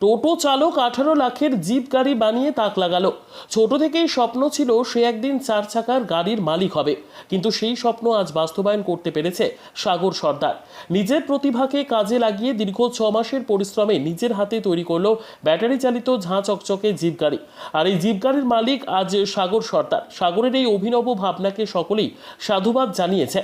টোটো চালক আঠারো লাখের জিপ গাড়ি বানিয়ে তাক লাগালো। ছোট থেকেই স্বপ্ন ছিল সে একদিন চার চাকার গাড়ির মালিক হবে। কিন্তু সেই স্বপ্ন আজ বাস্তবায়ন করতে পেরেছে সাগর সর্দার। নিজের প্রতিভাকে কাজে লাগিয়ে দীর্ঘ ছ মাসের পরিশ্রমে নিজের হাতে তৈরি করল ব্যাটারি চালিত ঝাঁ চকচকে জিপ গাড়ি। আর এই জিপ গাড়ির মালিক আজ সাগর সর্দার। সাগরের এই অভিনব ভাবনাকে সকলেই সাধুবাদ জানিয়েছে।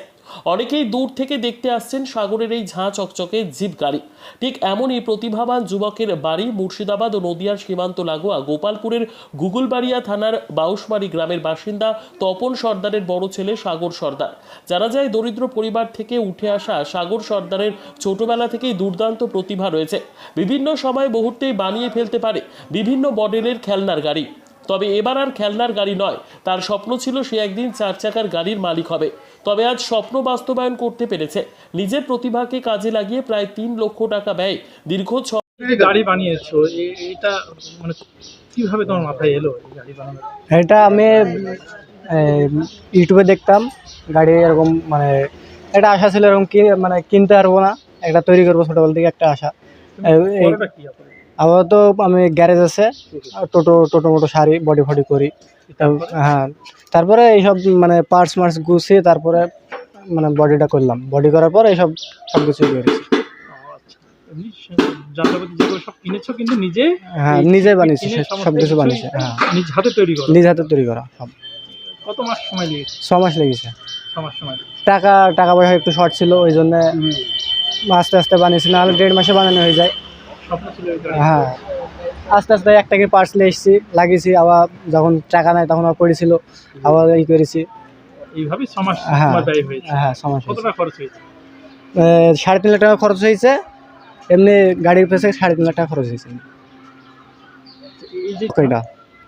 অনেকেই দূর থেকে দেখতে আসছেন সাগরের এই ঝাঁ চকচকে জিপ গাড়ি। ঠিক এমনই প্রতিভাবান যুবকের বাড়ি মুর্শিদাবাদ ও নদিয়ার সীমান্ত লাগোয়া গোপালপুরের গুগলবাড়িয়া থানার বাউসমারি গ্রামের বাসিন্দা তপন সর্দারের বড় ছেলে সাগর সর্দার। যারা যায়, দরিদ্র পরিবার থেকে উঠে আসা সাগর সর্দারের ছোটবেলা থেকেই দুর্দান্ত প্রতিভা রয়েছে। বিভিন্ন সময় মুহূর্তেই বানিয়ে ফেলতে পারে বিভিন্ন মডেলের খেলনার গাড়ি। তবে এবার আর খেলনার গাড়ি নয়। তার স্বপ্ন ছিল সে একদিন চার চাকার গাড়ির মালিক হবে। তবে আজ স্বপ্ন বাস্তবায়ন করতে পেরেছে। নিজের প্রতিভাকে কাজে লাগিয়ে প্রায় তিন লক্ষ টাকা ব্যয়। দীর্ঘ ছ গাড়ি বানিয়েছো এটা মানে কীভাবে তোমার মাথায় এলো গাড়ি বানানো এটা আমি ইউটিউবে দেখতাম গাড়ি এরকম মানে একটা আশা ছিল এরকম কি মানে কিনতে পারব না। একটা তৈরি করব ছোটোবেলা থেকে একটা আশা। আপাতত আমি গ্যারেজ আছে টোটো টোটো মোটো সারি বডি ফডি করি। হ্যাঁ তারপরে এইসব মানে পার্টস মার্টস গুছিয়ে তারপরে মানে বডিটা করলাম। বডি করার পর এইসব সব কিছু করেছি। এমনি সে- যন্ত্রপাতি যেগুলো সব কিনেছো কিন্তু নিজে? হ্যাঁ নিজে বানিয়েছি সব কিছু বানিয়েছি হ্যাঁ। নিজ হাতে তৈরি করো? নিজ হাতে তৈরি করা সব। কত মাস সময় লেগেছে? ছ মাস লেগেছে। সময়। টাকা টাকা পয়সা একটু শর্ট ছিল ওই জন্য আস্তে আস্তে বানিয়েছি নাহলে দেড় মাসে বানানো হয়ে যায়। হ্যাঁ। আস্তে আস্তে একটাকে পার্টস নিয়ে এসেছি লাগিয়েছি আবার যখন টাকা নাই তখন আবার পড়েছিল আবার এই করেছি। এইভাবে হ্যাঁ। হ্যাঁ। খরচ হয়েছে? সাড়ে তিন লাখ টাকা খরচ হয়েছে এমনি গাড়ির পেছনে সাড়ে তিন লাখ টাকা খরচ হয়েছে।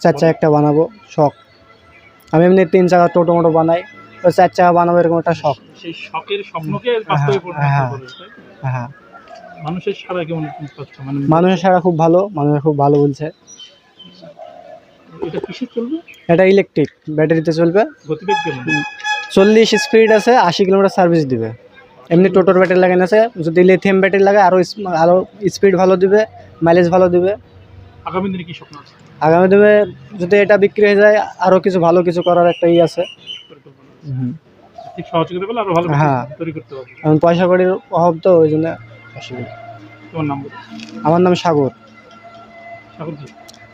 চার চাকা একটা বানাবো শখ। আমি এমনি তিন চাকা টোটো মোটো বানাই চার চাকা বানাবো এরকম একটা শখ। সেই শখের স্বপ্নকে হ্যাঁ। হ্যাঁ। মানুষের সারা কেমন পাচ্ছ মানে মানুষের সারা খুব ভালো মানুষ খুব ভালো বলছে। এটা কিসে চলবে? এটা ইলেকট্রিক ব্যাটারিতে চলবে। গতিবেগ কেমন? চল্লিশ স্পিড আছে আশি কিলোমিটার সার্ভিস দিবে। এমনি টোটোর ব্যাটারি লাগানো আছে যদি লিথিয়াম ব্যাটারি লাগে আরও আরও স্পিড ভালো দিবে মাইলেজ ভালো দিবে। আগামী দিনে কি স্বপ্ন আছে? আগামী দিনে যদি এটা বিক্রি হয়ে যায় আরও কিছু ভালো কিছু করার একটা ই আছে। হুম। সহযোগিতা পেলে আরও ভালো হ্যাঁ। তৈরি করতে পারবে। এখন পয়সা কড়ির অভাব তো ওই জন্য অসুবিধা তোমার নাম? আমার নাম সাগর। সাগর।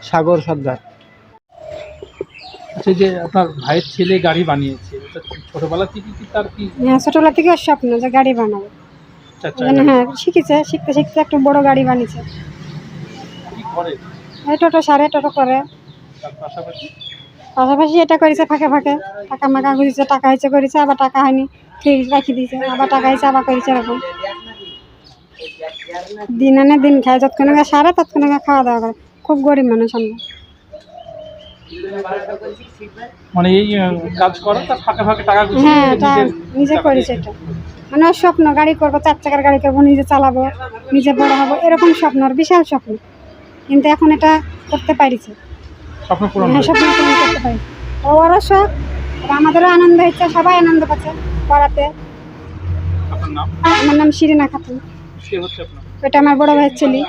সাগর সর্দার। আচ্ছা যে আপনার ভাইয়ের ছেলে গাড়ি বানিয়েছে ছোটবেলা থেকে কি তার কি? হ্যাঁ ছোটবেলা থেকে স্বপ্ন যে গাড়ি বানাবো। ওই জন্য চাকা হ্যাঁ শিখেছে শিখতে শিখতে একটু বড় গাড়ি বানিয়েছে। কি এই টোটো সারে টোটো করে। পাশাপাশি? পাশাপাশি এটা করেছে ফাঁকে ফাঁকে। টাকা মাকা ঘুরেছে টাকা হয়েছে করেছে আবার টাকা হয়নি। ঠিক রাখি দিয়েছে আবার টাকা হয়েছে আবার করেছে এরকম। দিন আনে দিন খায় যতক্ষণ সারে ততক্ষণ খাওয়া দাওয়া করে। খুব গরিব মানুষ আমরা। মানে এই কাজ করে তার ফাঁকে ফাঁকে টাকা হ্যাঁ এটা নিজে মানে ওর স্বপ্ন গাড়ি করব চার চাকার গাড়ি করব নিজে চালাবো নিজে বড় হব এরকম স্বপ্ন ওর বিশাল স্বপ্ন। কিন্তু এখন এটা করতে পারিছে। স্বপ্ন পূরণ হ্যাঁ স্বপ্ন পূরণ করতে পারি ও ওরও শখ আমাদেরও আনন্দ হচ্ছে সবাই আনন্দ পাচ্ছে নাম? আমার নাম শিরিনা খাতুন। ওটা আমার বড় ভাইয়ের ছেলে।